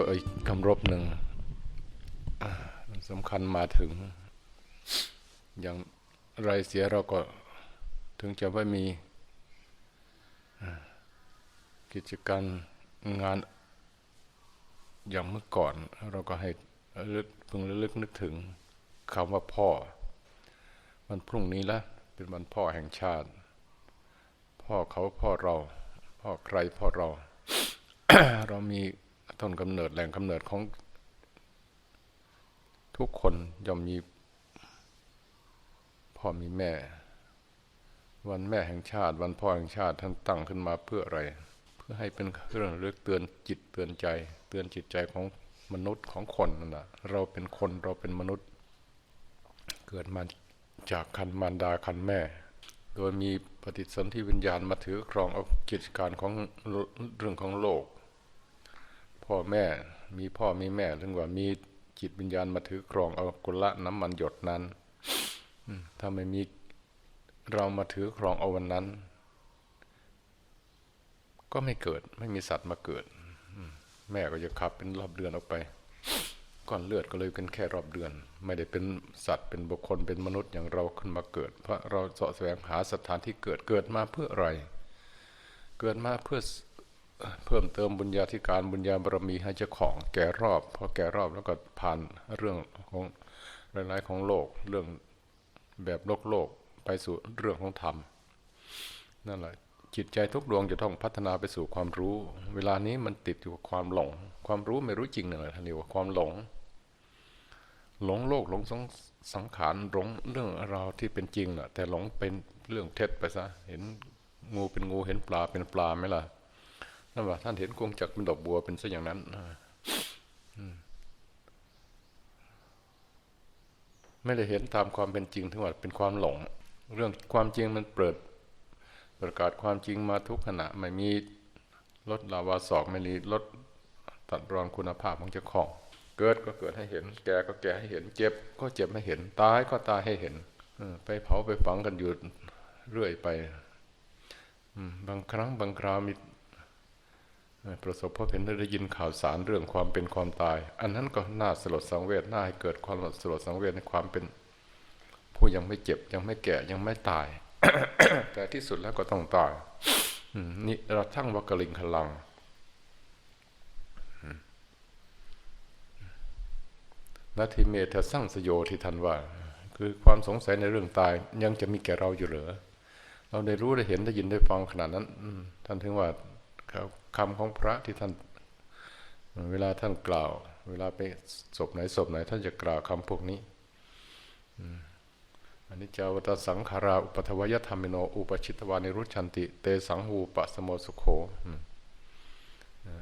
ก็อ่ยคำรบหนึ่งสำคัญมาถึง อย่างไรเสียเราก็ถึงจะไม่มีกิจการงานอย่างเมื่อก่อน เราก็ให้ลึกพึงระลึกนึกถึงคำว่าพ่อ วันพรุ่งนี้ละเป็นวันพ่อแห่งชาติ พ่อเขาพ่อเรา พ่อใครพ่อเรา เรามี ต้นกำเนิดแหล่งกำเนิดของทุกคนย่อมมีพ่อมีแม่ วันแม่แห่งชาติ วันพ่อแห่งชาติท่านตั้งขึ้นมาเพื่ออะไร เพื่อให้เป็นเครื่องเลือกเตือนจิตเตือนใจ เตือนจิตใจของมนุษย์ของคนนั่นแหละเราเป็นคนเราเป็นมนุษย์ เกิดมาจากคันมารดาคันแม่ โดยมีปฏิสนธิวิญญาณมาถือครองเอากิจการของเรื่องของโลก พ่อแม่มีพ่อมีแม่ถึงว่ามีจิตวิญญาณมาถือครองเอากุละน้ำมันหยดนั้นถ้าไม่มีเรามาถือครองเอาวันนั้น ก็ไม่เกิดไม่มีสัตว์มาเกิด แม่ก็จะขับเป็นรอบเดือนออกไปก้อนเลือดก็เลยเป็นแค่รอบเดือน ไม่ได้เป็นสัตว์เป็นบุคคลเป็นมนุษย์อย่างเราขึ้นมาเกิด เพราะเราเสาะแสวงหาสถานที่เกิดเกิดมาเพื่ออะไร เกิดมาเพื่อ เพิ่มเติมบุญญาธิการบุญญาบารมีให้เจ้าของ แก่รอบพอแก่รอบแล้วก็ผ่านเรื่องของหลายๆของโลก เรื่องแบบโลกโลกไปสู่เรื่องของธรรมนั่นแหละจิตใจทุกดวงจะต้องพัฒนาไปสู่ความรู้ เวลานี้มันติดอยู่กับความหลง ความรู้ไม่รู้จริงนั่นแหละท่านเรียกว่าความหลง หลงโลกหลงสงสังขารหลงเรื่องราวที่เป็นจริงน่ะ แต่หลงเป็นเรื่องเท็จไปซะเห็นงูเป็นงูเห็นปลาเป็นปลาไหมล่ะ นั่นว่าท่านเห็นกวงจักรเป็นดอกบัวเป็นซะอย่างนั้นไม่ได้เห็นตามความเป็นจริงทั้งหมดเป็นความหลง เรื่องความจริงมันเปิด ประกาศความจริงมาทุกขณะไม่มีลดลาวาศอกไม่มีลดตัดรอนคุณภาพของเจ้าของ เกิดก็เกิดให้เห็น แก่ก็แก่ให้เห็น เจ็บก็เจ็บให้เห็น ตายก็ตายให้เห็นอไปเผาไปฝังกันอยู่เรื่อยไปบางครั้งบางคราวมี ประสบพบเห็นได้ยินข่าวสารเรื่องความเป็นความตาย อันนั้นก็น่าสลดสังเวชน่าให้เกิดความสลดสังเวชในความเป็น ผู้ยังไม่เจ็บยังไม่แก่ยังไม่ตาย แต่ที่สุดแล้วก็ต้องตายนี่เราทั้งวักลิงคลังนาทีเมธสร้างสยโยที่ท่านว่า คือความสงสัยในเรื่องตายยังจะมีแก่เราอยู่เหรือเราได้รู้ได้เห็นได้ยินได้ฟังขนาดนั้นท่านถึงว่า คำของพระที่ท่าน เวลาท่านกล่าว เวลาไปศพไหนศพไหน ท่านจะกล่าวคำพวกนี้อันนี้จาวัตสังขาราอุปทวยธรรมิโนอุปชิตวานิรุชันติ เตสังหูปะสโมสุโข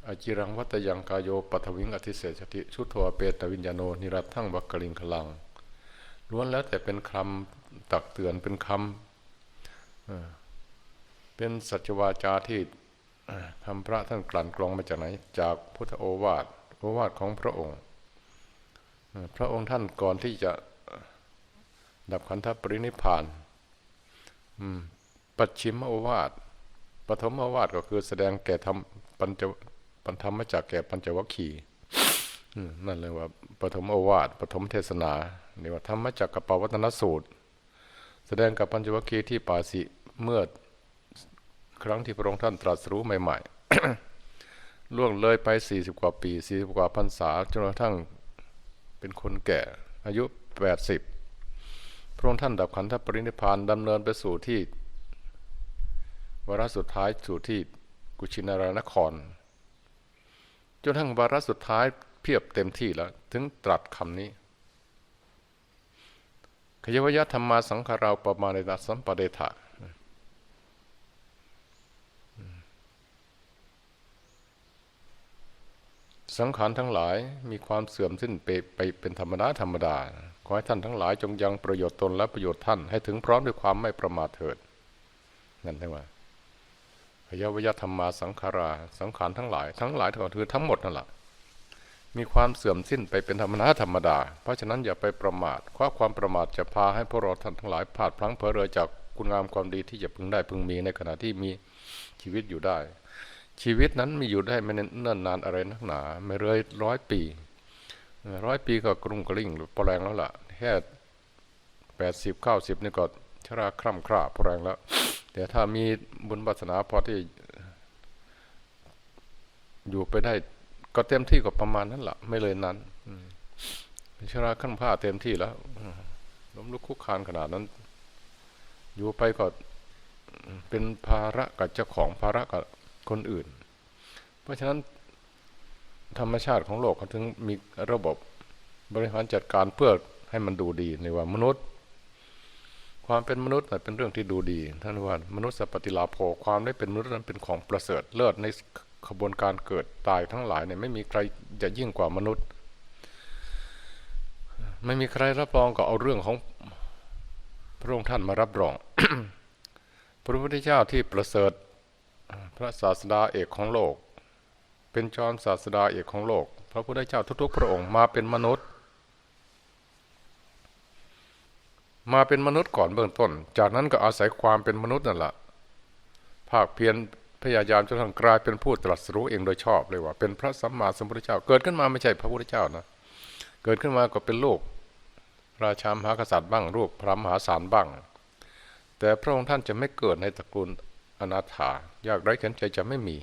อจิรังวัตยังกายโยปัทวิงอธิเสสติชุโทเปตวิญญาโนนิรัตทั้งวักกลิงคลังล้วนแล้วแต่เป็นคำตักเตือนเป็นคำเป็นสัจวาจาที่ เอ่อคำพระท่านกลั่นกรองมาจากไหน จากพุทธโอวาทโอวาทของพระองค์ พระองค์ท่านก่อนที่จะดับขันธปรินิพพานปัจฉิมโอวาทปฐมโอวาทก็คือแสดงแก่ธรรมปัญจปัญธรรมมาจากแก่ปัญจวัคคีย์นั่นเลยว่าปฐมโอวาทปฐมเทศนาเนี่ว่าธรรมจักกับปวัตนสูตร แสดงกับปัญจวัคคีย์ที่ปาสิเมื่อ ครั้งที่พระองค์ท่านตรัสรู้ใหม่ๆล่วงเลยไปสี่สิบกว่าปีสี่สิบกว่าพรรษาจนกระทั่งเป็นคนแก่ อายุแปดสิบพระองค์ท่านดับขันธปรินิพานดำเนินไปสู่ที่วาระสุดท้ายสู่ที่กุชินารานคร จนทั้งวาระสุดท้ายเพียบเต็มที่แล้ว ถึงตรัสคำนี้ขยวยธรรมมาสังขาราปมาเนตัสสัมปเดทะ สังขารทั้งหลายมีความเสื่อมสิ้นไปไปเป็นธรรมดาธรรมดา ขอให้ท่านทั้งหลายจงยังประโยชน์ตนและประโยชน์ท่านให้ถึงพร้อมด้วยความไม่ประมาทเถิด นั่นใช่ไหมพยาวยธรรมาสังขารา สังขารทั้งหลาย ทั้งหลายทั้งคือทั้งหมดนั่นแหละมีความเสื่อมสิ้นไปเป็นธรรมดาธรรมดา เพราะฉะนั้นอย่าไปประมาทเพราะความประมาทจะพาให้พวกเราท่านทั้งหลายพลาดพลั้งเผลอเรอจากคุณงามความดีที่จะพึงได้พึงมีในขณะที่มีชีวิตอยู่ได้ ชีวิตนั้นมีอยู่ได้ไม่เนิ่นนานอะไรนักหนา ไม่เลยร้อยปีร้อยปีก็กรุงกริ่งหรือพอแรงแล้วล่ะ แค่แปดสิบเก้าสิบนี่ก็ชราคร่ำคร่าพอแรงแล้ว แต่ถ้ามีบุญวาสนาพอที่อยู่ไปได้ก็เต็มที่ก็ประมาณนั้นแหละไม่เลยนั้นชราขั้นผ้าเต็มที่แล้วล้มลุกคุกคานขนาดนั้น อยู่ไปก็เป็นภาระกับเจ้าของภาระกับ คนอื่น เพราะฉะนั้นธรรมชาติของโลกเขาถึงมีระบบบริหารจัดการเพื่อให้มันดูดีในว่ามนุษย์ ความเป็นมนุษย์เป็นเรื่องที่ดูดีท่านว่ามนุษย์สัพติลาโภความได้เป็นมนุษย์นั้นเป็นของประเสริฐเลิศในขบวนการเกิดตายทั้งหลายเนี่ยไม่มีใครจะยิ่งกว่ามนุษย์ ไม่มีใครรับรองก็เอาเรื่องของพระองค์ท่านมารับรอง พระพุทธเจ้าที่ประเสริฐ พระศาสดาเอกของโลก เป็นจอมศาสดาเอกของโลก พระพุทธเจ้าทุกๆ พระองค์มาเป็นมนุษย์ มาเป็นมนุษย์ก่อนเบื้องต้น จากนั้นก็อาศัยความเป็นมนุษย์นั่นแหละภาคเพียรพยายามจนทั้งกลายเป็นผู้ตรัสรู้เองโดยชอบเลยว่า เป็นพระสัมมาสัมพุทธเจ้า เกิดขึ้นมาไม่ใช่พระพุทธเจ้านะเกิดขึ้นมาก็เป็นลูกราชามหากษัตริย์บ้างลูกพระมหาศาลบ้าง แต่พระองค์ท่านจะไม่เกิดในตระกูล อนาถายากไร้ข็นใจจะไม่มี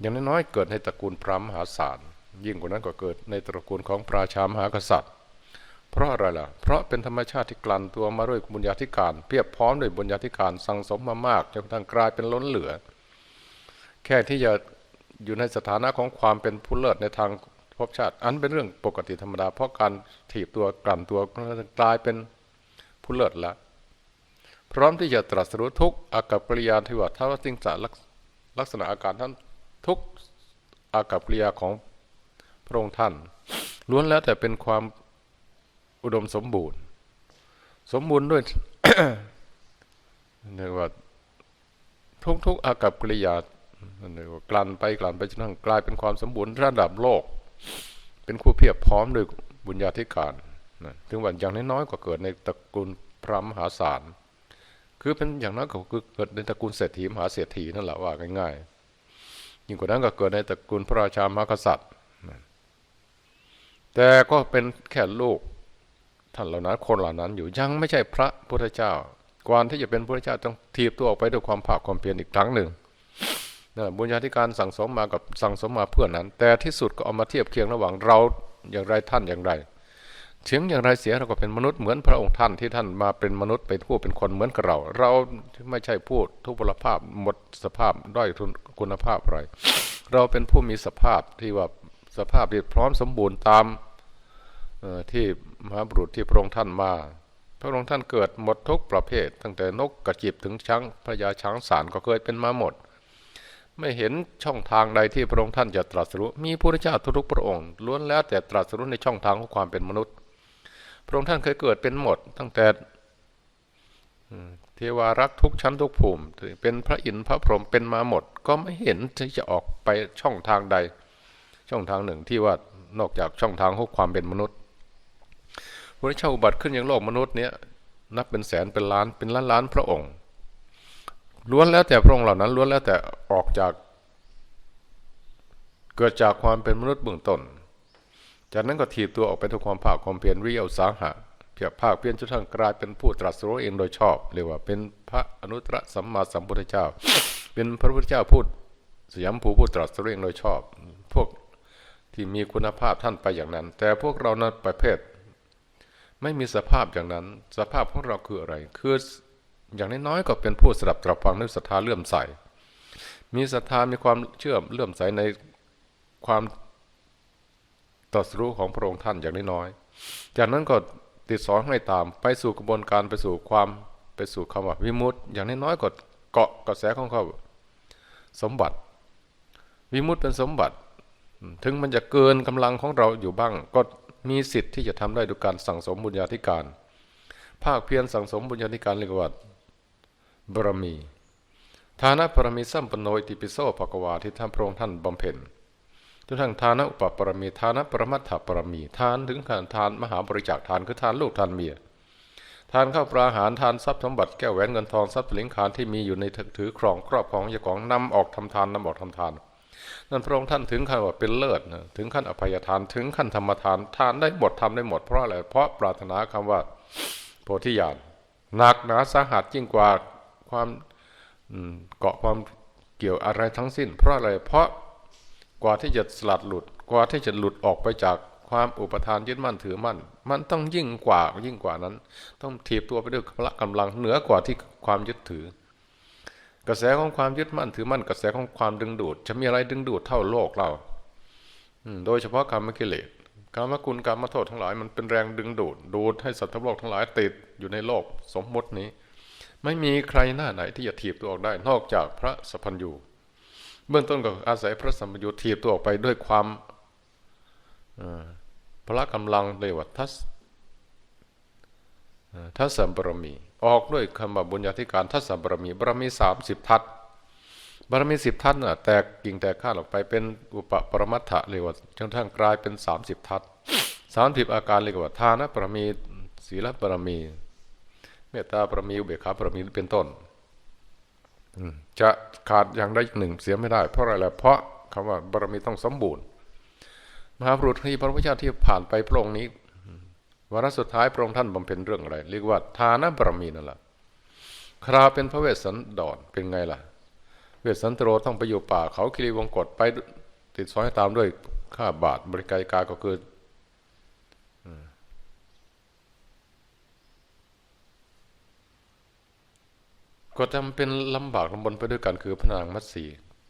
อย่างน้อยๆเกิดในตระกูลพระมหาศาลยิ่งกว่านั้นก็เกิดในตระกูลของพระชามหากษัตริย์ เพราะอะไรล่ะ เพราะเป็นธรรมชาติที่กลั่นตัวมาด้วยบุญญาธิการ เพียบพร้อมด้วยบุญญาธิการสั่งสมมามากจนกระทั่งกลายเป็นล้นเหลือ แค่ที่จะอยู่ในสถานะของความเป็นผู้เลิศในทางภพชาติ อันเป็นเรื่องปกติธรรมดา เพราะการถีบตัวกลั่นตัวกลายเป็นผู้เลิศละ พร้อมที่จะตรัสรู้ทุกอากับปริยาที่ว่าท้าวสิงสารลักษณะอาการท่านทุกอากับปริยาของพระองค์ท่าน ล้วนแล้วแต่เป็นความอุดมสมบูรณ์ สมบูรณ์ด้วยเรียกว่าทุกทุกอากับกิริยาเรียกว่ากลั่นไปกลั่นไปจนทั้งกลายเป็นความสมบูรณ์ระดับโลก เป็นคู่เพียบพร้อมด้วยบุญญาธิการถึงวันอย่างน้อยๆก็เกิดในตระกูลพระมหาศาล คือเป็นอย่างนั้นก็คือเกิดในตระกูลเศรษฐีมหาเศรษฐีนั่นแหละว่าง่ายๆยิ่งกว่านั้นก็เกิดในตระกูลพระราชามหากษัตริย์ แต่ก็เป็นแค่ลูกท่านเหล่านั้นคนเหล่านั้นอยู่ยังไม่ใช่พระพุทธเจ้าก่อนที่จะเป็นพระเจ้าต้องทีบตัวออกไปด้วยความภาคความเพียรอีกครั้งหนึ่งนะบุญญาธิการสั่งสมมากับสั่งสมมาเพื่อนนั้น แต่ที่สุดก็เอามาเทียบเคียงระหว่างเราอย่างไรท่านอย่างไร เสียงอย่างไรเสียเราก็เป็นมนุษย์เหมือนพระองค์ท่านที่ท่านมาเป็นมนุษย์เป็นผู้เป็นคนเหมือนกับเรา เราไม่ใช่ผู้ทุพพลภาพหมดสภาพด้อยคุณภาพอะไรเราเป็นผู้มีสภาพที่ว่าสภาพที่พร้อมสมบูรณ์ตามที่มหาบุรุษที่พระองค์ท่านมา พระองค์ท่านเกิดหมดทุกประเภท ตั้งแต่นกกระจิบถึงช้างพระยาช้างสารก็เคยเป็นมาหมด ไม่เห็นช่องทางใดที่พระองค์ท่านจะตรัสรู้มีพระเจ้าทุกพระองค์ล้วนแล้วแต่ตรัสรู้ในช่องทางของความเป็นมนุษย์ พระองค์ท่านเคยเกิดเป็นหมด ตั้งแต่เทวารักทุกชั้นทุกภูมิเป็นพระอินทร์พระพรหมเป็นมาหมด ก็ไม่เห็นที่จะออกไปช่องทางใด ช่องทางหนึ่งที่ว่านอกจากช่องทางของความเป็นมนุษย์พระเจ้าอุบัติขึ้นอย่างโลกมนุษย์เนี้ยนับเป็นแสนเป็นล้านเป็นล้านล้านพระองค์ล้วนแล้วแต่พระองค์เหล่านั้นล้วนแล้วแต่ออกจาก เกิดจากความเป็นมนุษย์เบื้องต้น จากนั้นก็ถีบตัวออกไปทุกความภาคความเพียรวิเยสาหะเพียรภาคเพียรจนทั้งกลายเป็นผู้ตรัสรู้เองโดยชอบเรียกว่าเป็นพระอนุตตรสัมมาสัมพุทธเจ้า เป็นพระพุทธเจ้าพูดสยามภูผู้ตรัสรู้เองโดยชอบ พวกที่มีคุณภาพท่านไปอย่างนั้น แต่พวกเรานั้นประเภท ไม่มีสภาพอย่างนั้น สภาพของเราคืออะไร คืออย่างน้อยๆก็เป็นผู้สดับตรับฟังด้วยศรัทธาเลื่อมใส มีศรัทธามีความเชื่อเลื่อมใสในความ ตรัสรู้ของพระองค์ท่านอย่างน้อยๆจากนั้นก็ติดสอนให้ตามไปสู่กระบวนการไปสู่ความไปสู่คำว่าวิมุตต์อย่างน้อยๆก็เกาะกระแสของเขาสมบัติ วิมุตต์เป็นสมบัติ ถึงมันจะเกินกำลังของเราอยู่บ้าง ก็มีสิทธิ์ที่จะทำได้ด้วยการสั่งสมบุญญาธิการ ภาคเพียรสั่งสมบุญญาธิการเรียกว่าบารมี ฐานะบารมีสัมปโนยติปิโสภกวาที่ท่านพระองค์ท่านบำเพ็ญ จนทั้งทานอุปปรมีทานปรมัตถปรมีทานถึงการทานมหาบริจาคทานคือทานลูกทานเมีย ทานข้าวปลาอาหารทานทรัพย์สมบัติแก้วแหวนเงินทองทรัพย์สินขานที่มีอยู่ในถือครองครอบครองเจ้าของนำออกทำทานนำออกทำทาน นั่นพระองค์ท่านถึงขั้นว่าเป็นเลิศนะถึงขั้นอภัยทานถึงขั้นธรรมทานทานได้หมดทำได้หมดเพราะอะไรเพราะปรารถนาคำว่าโพธิญาณหนักหนาสาหัสยิ่งกว่าความเกาะความเกี่ยวอะไรทั้งสิ้น เพราะอะไรเพราะ กว่าที่จะสลัดหลุด กว่าที่จะหลุดออกไปจากความอุปทานยึดมั่นถือมั่น มันต้องยิ่งกว่ายิ่งกว่านั้น ต้องถีบตัวไปด้วยพละกำลังเหนือกว่าที่ความยึดถือ กระแสของความยึดมั่นถือมั่น กระแสของความดึงดูด จะมีอะไรดึงดูดเท่าโลกเราโดยเฉพาะกรรมกิเลสกรรมกุลกรรมโทษทั้งหลายมันเป็นแรงดึงดูด ดูดให้สัตว์ทั้งโลกทั้งหลายติดอยู่ในโลกสมมตินี้ ไม่มีใครหน้าไหนที่จะถีบตัวออกได้นอกจากพระสัพพัญญู เบื้องต้นก็อาศัยพระสัมพัญญูถีบตัวออกไปด้วยความพละกำลังเรียกว่าทัศทัศสัมปรมี ออกด้วยคำว่าบุญญาธิการทัศสัมปรมีบรมีสามสิบทัศบารมีสิบทัศน่ะแตกกิ่งแตกข้าออกไปเป็นอุปปรมัตถะเรียกว่าจนทั่งกลายเป็นสามสิบทัศสามสิบอาการเรียกว่าทานปรมีศีลปรมี เมตตาปรมีอุเบกขาปรมีเป็นต้น จะขาดอย่างใดอย่างหนึ่งเสียไม่ได้ เพราะอะไรล่ะเพราะคำว่าบารมีต้องสมบูรณ์ มหาบุรุษที่พระพุทธเจ้าที่ผ่านไปพระองค์นี้วาระสุดท้ายพระองค์ท่านบำเพ็ญเรื่องอะไร เรียกว่าทานบารมีนั่นแหละคราเป็นพระเวสสันดรเป็นไงล่ะ เวสสันตโรต้องไปอยู่ป่าเขาคิริวงกฏไปติดสอยตามด้วยข้าบาทบริการกาก็คือ ก็จำเป็นลำบากลำบนไปด้วยกันคือพระนางมัตสี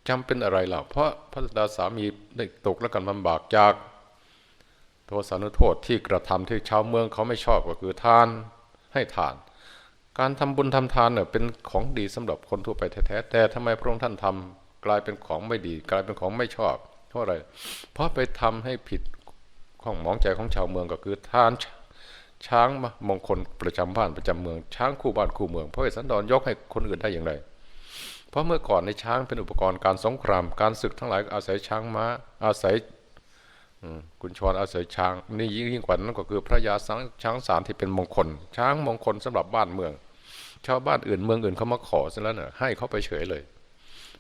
จำเป็นอะไรล่ะเพราะพระดาสามีได้ตกและกันลำบากจาก โทสานุโทษที่กระทำที่ชาวเมืองเขาไม่ชอบก็คือทานให้ทาน การทำบุญทำทานเนี่ยเป็นของดีสำหรับคนทั่วไปแท้ๆแต่ทำไมพระองค์ท่านทำกลายเป็นของไม่ดี กลายเป็นของไม่ชอบเพราะอะไร เพราะไปทำให้ผิดของหมองใจของชาวเมืองก็คือทาน ช้างมงคลประจำบ้านประจำเมือง ช้างคู่บ้านคู่เมืองพระเวสสันดรยกให้คนอื่นได้อย่างไร เพราะเมื่อก่อนในช้างเป็นอุปกรณ์การสงคราม การศึกทั้งหลายอาศัยช้างม้าอาศัยกุญชรอาศัยช้าง นี่ยิ่งกว่านั้นก็คือพระยาสังช้างสารที่เป็นมงคล ช้างมงคลสำหรับบ้านเมือง ชาวบ้านอื่นเมืองอื่นเขามาขอซะแล้วเน่ะให้เขาไปเฉยเลย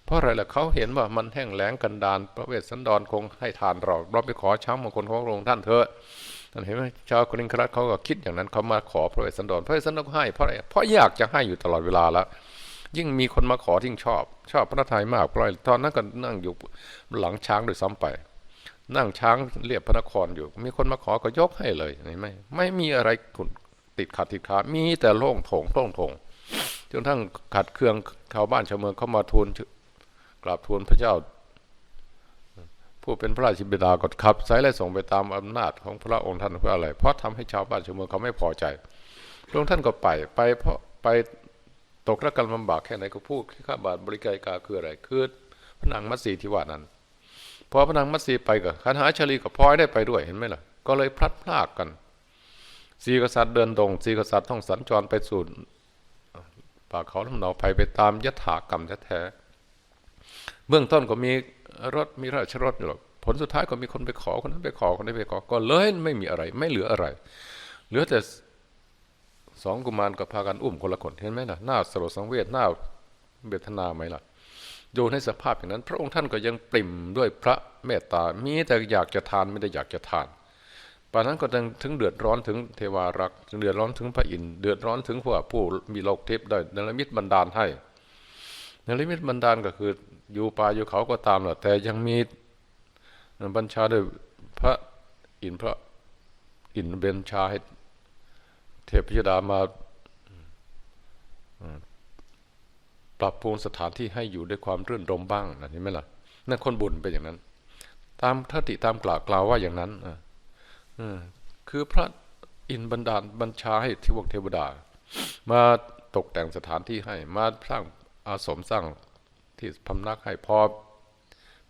เพราะอะไรล่ะเขาเห็นว่ามันแห้งแล้งกันดานพระเวสสันดรคงให้ทานเราเราไปขอช้างมงคลของพระองค์ท่านเถอะ เห็นไหมชาวกริงครัตเขาก็คิดอย่างนั้นเขามาขอพระเวสสันดรพระเวสสันดรก็ให้เพราะอะไรเพราะอยากจะให้อยู่ตลอดเวลาแล้วยิ่งมีคนมาขอยิ่งชอบ ชอบพระทัยมากเพราะตอนนั้นก็นั่งอยู่หลังช้างโดยซ้ำไป นั่งช้างเรียบพระนครอยู่ มีคนมาขอก็ยกให้เลยเห็นไหมไม่มีอะไรติดขัดติดขามีแต่โล่งโถงโล่งโถงจนทั้งขัดเครื่องชาวบ้านชาวเมืองเข้ามาทูลกราบทูลพระเจ้า ผู้เป็นพระราชบิดากดขับสายไล่ส่งไปตามอำนาจของพระองค์ท่านเพื่ออะไร เพราะทำให้ชาวบ้านชาวเมืองเขาไม่พอใจพระองค์ท่านก็ไปไปเพราะไปตกระกันลำบากแค่ไหนก็พูดข้าบาทบริการกาคืออะไรคือพระนางมัตสีที่ว่านั้นพอพระนางมัตสีไปกับขันหาชลีกับพลอยได้ไปด้วยเห็นไหมล่ะก็เลยพลัดพรากกันสีกษัตริย์เดินตรงสีกษัตริย์ต้องสัญจรไปสู่ป่าเขาลำเนาภัยไปตามยถากรรมแท้ๆเบื้องต้นก็มี รถมีราชรถอยู่หรอกผลสุดท้ายก็มีคนไปขอคนนั้นไปขอคนนี้ไปขอก็เลยไม่มีอะไร ไม่เหลืออะไร เหลือแต่สองกุมารก็พากันอุ้มคนละคนเห็นไหมล่ะหน้าสลดสังเวชหน้าเวทนาไหมล่ะโยนให้สภาพอย่างนั้น พระองค์ท่านก็ยังปริ่มด้วยพระเมตตา มีแต่อยากจะทานไม่ได้อยากจะทานป่านนั้นก็ถึงเดือดร้อนถึงเทวารักษ์เดือดร้อนถึงพระอินทร์เดือดร้อนถึงพวกผู้มีโลกเทพย์ได้นรมิตบันดาลให้นรมิตบันดาลก็คือ อยู่ป่าอยู่เขาก็ตามแหละแต่ยังมีบัญชาด้วยพระอินพระอินเบญชาให้เทพยดามาปรับปรุงสถานที่ให้อยู่ด้วยความรื่นรมบ้างนะเห็นไหมล่ะนั่นคนบุญเป็นอย่างนั้น ตามทติตามกล่าวกล่าวว่าอย่างนั้นคือพระอินทร์บันดาลบัญชาให้ทิวกเทวดา มาตกแต่งสถานที่ให้มาสร้างอาสมสร้าง ที่พำนักให้พอ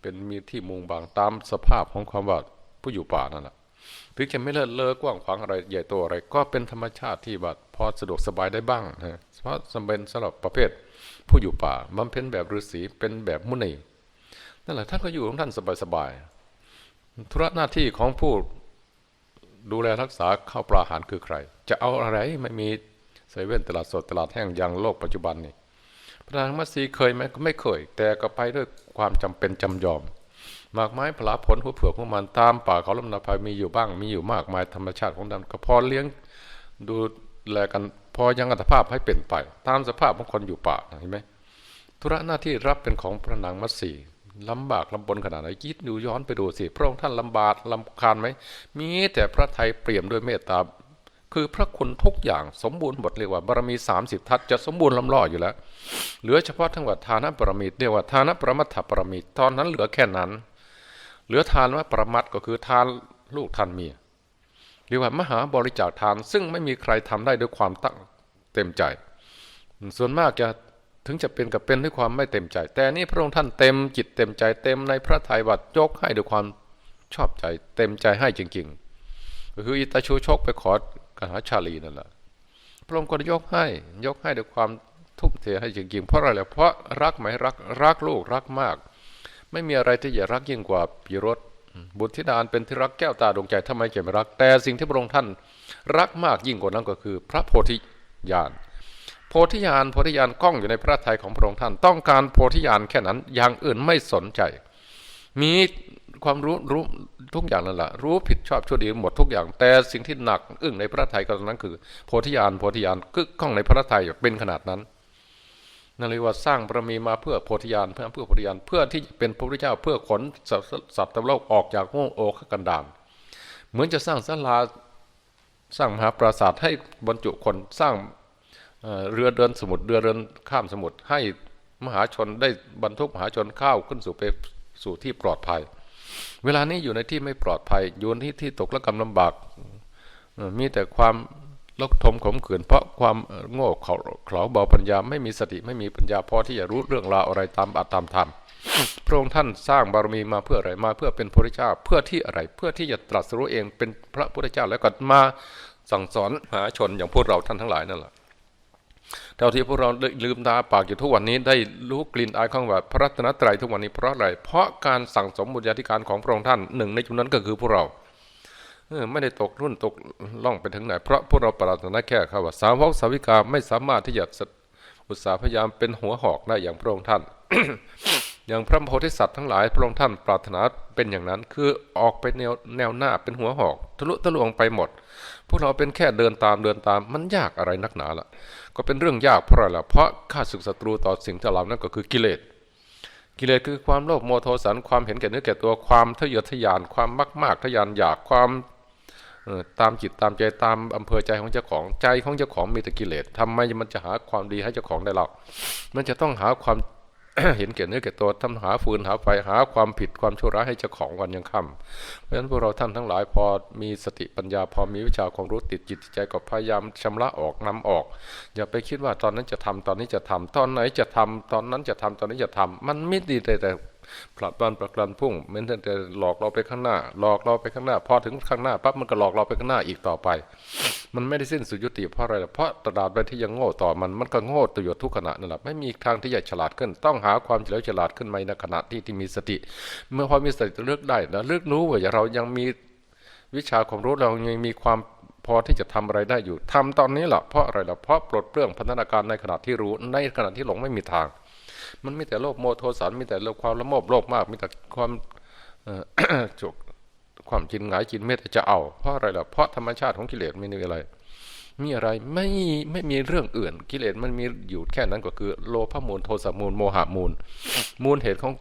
เป็นมีที่มุงบางตามสภาพของความว่าผู้อยู่ป่านั่นแหละถึงจะไม่เลิศเลอกว้างขวางอะไรใหญ่โตอะไร ก็เป็นธรรมชาติที่แบบพอสะดวกสบายได้บ้างนะเพราะสมเป็นสำหรับประเภทผู้อยู่ป่าบำเพ็ญแบบฤาษีเป็นแบบมุนีนั่นแหละท่านก็อยู่ของท่านสบายๆธุระหน้าที่ของผู้ดูแลรักษาข้าวปลาอาหารคือใคร จะเอาอะไรไม่มีเซเว่นตลาดสดตลาดแห้งอย่างโลกปัจจุบันนี่ พระนางมัตสีเคยไหมก็ไม่เคย แต่ก็ไปด้วยความจำเป็นจำยอมหมากไม้ผลาผลหัวเผือกของมันตามป่าเขาลำนาภายมีอยู่บ้างมีอยู่มากมายธรรมชาติของดันก็พอเลี้ยงดูแลกันพอยังอัตภาพให้เป็นไป ตามสภาพของคนอยู่ป่าเห็นไหมธุระหน้าที่รับเป็นของพระนางมัตสีลำบากลำบนขนาดไหนคิดดูย้อนไปดูสิพระองค์ท่านลำบากลำคาญไหมมีแต่พระไทยเปี่ยมด้วยเมตตา คือพระคุณทุกอย่างสมบูรณ์หมดเรียกว่าบารมี 30 ทัศจะสมบูรณ์ลำล่ออยู่แล้ว เหลือเฉพาะทั้งว่าทานบารมีเรียกว่าทานปรมัตถบารมีตอนนั้นเหลือแค่นั้น เหลือทานว่าปรมัตก็คือทานลูกทานเมียเรียกว่ามหาบริจาคทาน ซึ่งไม่มีใครทำได้ด้วยความตั้งเต็มใจ ส่วนมากจะถึงจะเป็นกับเป็นด้วยความไม่เต็มใจ แต่นี่พระองค์ท่านเต็มจิตเต็มใจเต็มในพระทัยวัดยกให้ด้วยความชอบใจ เต็มใจให้จริง ๆ ก็คืออิตาชูชกไปขอ กหาชาลีนั่นแหละพระองค์ก็ยกให้ยกให้ด้วยความทุ่มเทให้จริงๆเพราะอะไรเพราะรักไหมรักรักลูกรักมาก ไม่มีอะไรที่จะรักยิ่งกว่าปีรสบุตรธิดาเป็นที่รักแก้วตาดวงใจทำไมจะไม่รัก แต่สิ่งที่พระองค์ท่านรักมากยิ่งกว่านั้นก็คือ พระโพธิญาณโพธิญาณโพธิญาณกล้องอยู่ในพระทัยของพระองค์ท่าน ต้องการโพธิญาณแค่นั้นอย่างอื่นไม่สนใจ มี ความรู้รู้ทุกอย่างนั่นแหละรู้ผิดชอบชั่วดีหมดทุกอย่าง แต่สิ่งที่หนัก อึ้งในพระทัยก็นั้นคือโพธิญาณโพธิญาณกึกก้องในพระทัยเป็นขนาดนั้นนั่นเรียกว่าสร้างบารมีมาเพื่อโพธิญาณเพื่อเพื่อโพธิญาณเพื่อที่จะเป็นพระพุทธเจ้าเพื่อขนสัตว์โลกออกจากโง่โอขกันดานเหมือนจะสร้างศาลาสร้างมหาปราสาทให้บรรจุคนสร้างเรือเดินสมุทรเรือเดินข้ามสมุทรให้มหาชนได้บรรทุกมหาชนข้าวขึ้นสู่ไปสู่ที่ปลอดภัย เวลานี้อยู่ในที่ไม่ปลอดภัยอยู่ในที่ที่ตกละกำลำบาก มีแต่ความลกทมขมขื่นเพราะความโง่เขาเขลาเบาปัญญาไม่มีสติไม่มีปัญญาพอที่จะรู้เรื่องราวอะไรตามอัตตามธรรมพระองค์ท่านสร้างบารมีมาเพื่ออะไรมาเพื่อเป็นพระเจ้าเพื่อที่อะไรเพื่อที่จะตรัสรู้เองเป็นพระพุทธเจ้าแล้วก็มาสั่งสอนมหาชนอย่างพวกเราท่านทั้งหลายนั่นแหละ เท่าที่พวกเราลืมตาปากอยู่ทุกวันนี้ได้รู้กลิ่นอายของว่าพระรัตนตรัยทุกวันนี้เพราะอะไร เพราะการสั่งสมบุญญาธิการของพระองค์ท่านหนึ่งในจุดนั้นก็คือพวกเราไม่ได้ตกรุ่นตกล่องไปถึงไหน เพราะพวกเราปรารถนาแค่ครับว่าสาวกสาวิกาไม่สามารถที่จะอุตสาหพยายามเป็นหัวหอกได้อย่างพระองค์ท่าน อย่างพระโพธิสัตว์ทั้งหลายพระองค์ท่านปรารถนาเป็นอย่างนั้น คือออกไปแนวแนวหน้าเป็นหัวหอก ทะลุทะลวงไปหมด พวกเราเป็นแค่เดินตามเดินตามมันยากอะไรนักหนาล่ะ ก็เป็นเรื่องยากเพราะอะไรล่ะเพราะข้าศึกศัตรูต่อสิ่งที่เรานั้นก็คือกิเลสกิเลสคือความโลภโมโทสันความเห็นแก่เนื้อแก่ตัวความทะเยอทะยาน ความมากมากทะยานอยากความตามจิตตามใจตามอำเภอใจของเจ้าของใจของเจ้าของมีแต่กิเลสทำไมมันจะหาความดีให้เจ้าของได้หรอกมันจะต้องหาความ เห็นแก่เนื้อแก่ตัวทำหาฟืนหาไฟหาความผิดความชั่วร้ายให้เจ้าของวันยังค่ำเพราะฉะนั้นพวกเราท่านทั้งหลายพอมีสติปัญญา พอมีวิชาความรู้ติดจิตใจก็พยายามชำระออกนำออก อย่าไปคิดว่าตอนนั้นจะทำตอนนี้จะทำตอนไหนจะทำตอนนั้นจะทำตอนนี้จะทำมันไม่ดีแต่แต่ ผลัดวันประกันพุ่งเหมือนแต่หลอกเราไปข้างหน้า หลอกเราไปข้างหน้า พอถึงข้างหน้าปั๊บมันก็หลอกเราไปข้างหน้าอีกต่อไป มันไม่ได้สิ้นสุดยุติเพราะอะไรเพราะตราดไปที่ยังโง่ต่อมันมันก็โง่ตัวอยู่ทุกขณะนั่นแหละไม่มีทางที่จะฉลาดขึ้น ต้องหาความเฉลียวฉลาดขึ้นมาในขณะที่ที่มีสติ เมื่อพอมีสติเลือกได้นะเลือกรู้ว่าเรายังมีวิชาความรู้เรายังมีความพอที่จะทำอะไรได้อยู่ทำตอนนี้แหละเพราะอะไรล่ะเพราะปลดเปลื้องพัฒนาการในขณะที่รู้ในขณะที่หลงไม่มีทาง มันมีแต่โลภโมโทสันมีแต่โลภความละโมบโลภมากมีแต่ความจุกความจินหงายจินเมตจะเอา เพราะอะไรล่ะเพราะธรรมชาติของกิเลสไม่มีอะไร มีอะไรไม่ไม่มีเรื่องอื่น กิเลสมันมีอยู่แค่นั้นก็คือ โลภมูลโทสะมูลโมหะมูล มูลเหตุของ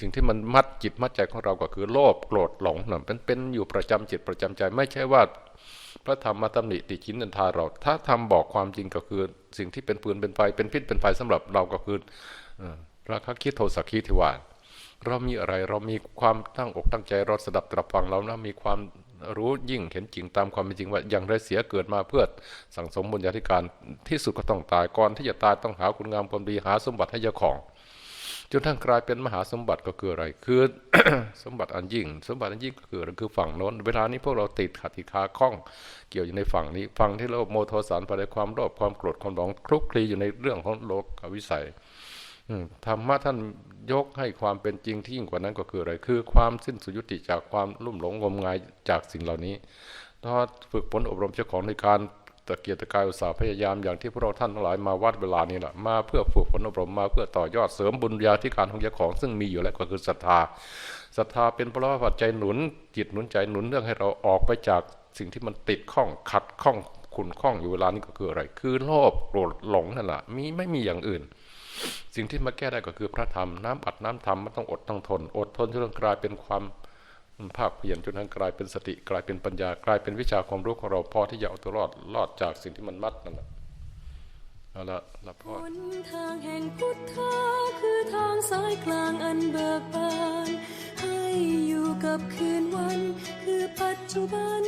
สิ่งที่มันมัดจิตมัดใจของเราก็คือโลภโกรธหลงนั่นเป็นเป็นอยู่ประจำจิตประจำใจ ไม่ใช่ว่าพระธรรมมาตำหนิติชินนันทาเรา ถ้าทำบอกความจริงก็คือ สิ่งที่เป็นปืนเป็นไฟเป็นพิษเป็นไฟสำหรับเราก็คือ ราคะคิดโทสักคิดทิวานเรามีอะไรเรามีความตั้งอกตั้งใจเราสดับตรับฟังเรานะมีความรู้ยิ่งเห็นจริงตามความเป็นจริงว่าอย่างไรเสียเกิดมาเพื่อสั่งสมบุญญาธิการที่สุดก็ต้องตายก่อนที่จะตายต้องหาคุณงามความดีหาสมบัติให้เจ้าของจนทั้งกลายเป็นมหาสมบัติก็คืออะไร คือสมบัติอันยิ่ง สมบัติอันยิ่งก็คือคือฝั่งโน้น เวลานี้พวกเราติดขัดติคาข้อง เกี่ยวอยู่ในฝั่งนี้ฝั่งที่เราโมโทสารไปในความโลภความโกรธความหลงคลุกคลีอยู่ในเรื่องของโลกวิสัย ธรรมะท่านยกให้ความเป็นจริงที่ยิ่งกว่านั้นก็คืออะไร คือความสิ้นสุดยุติจากความลุ่มหลงงมงายจากสิ่งเหล่านี้ถ้าฝึกฝนอบรมเจ้าของในการตะเกียกตะกายอุตสาห์พยายามอย่างที่พวกเราท่านทั้งหลายมาวัดเวลานี้แหละมาเพื่อฝึกฝนอบรมมาเพื่อต่อยอดเสริมบุญญาธิการของเจ้าของ ซึ่งมีอยู่แล้วก็คือศรัทธาศรัทธาเป็นพระปัจจัยหนุน จิตหนุนใจหนุนเรื่องให้เราออกไปจากสิ่งที่มันติดข้องขัดข้องขุ่นข้องอยู่เวลานี้ก็คืออะไร คือโลภโกรธหลงนั่นแหละมีไม่มีอย่างอื่น สิ่งที่มาแก้ได้ก็คือพระธรรมน้ำอัดน้ำทำมันต้องอดต้องทน อดทนจนกลายเป็นความภาคเพียรจนทั้งกลายเป็นสติกลายเป็นปัญญากลายเป็นวิชาความรู้ของเราพอที่จะเอาตัวรอดรอดจากสิ่งที่มันมัดนั่นแหละเอาละรับพรทางแห่งพุทธะคือทางสายกลางอันเบิกบานให้อยู่กับคืนวัน คือปัจจุบัน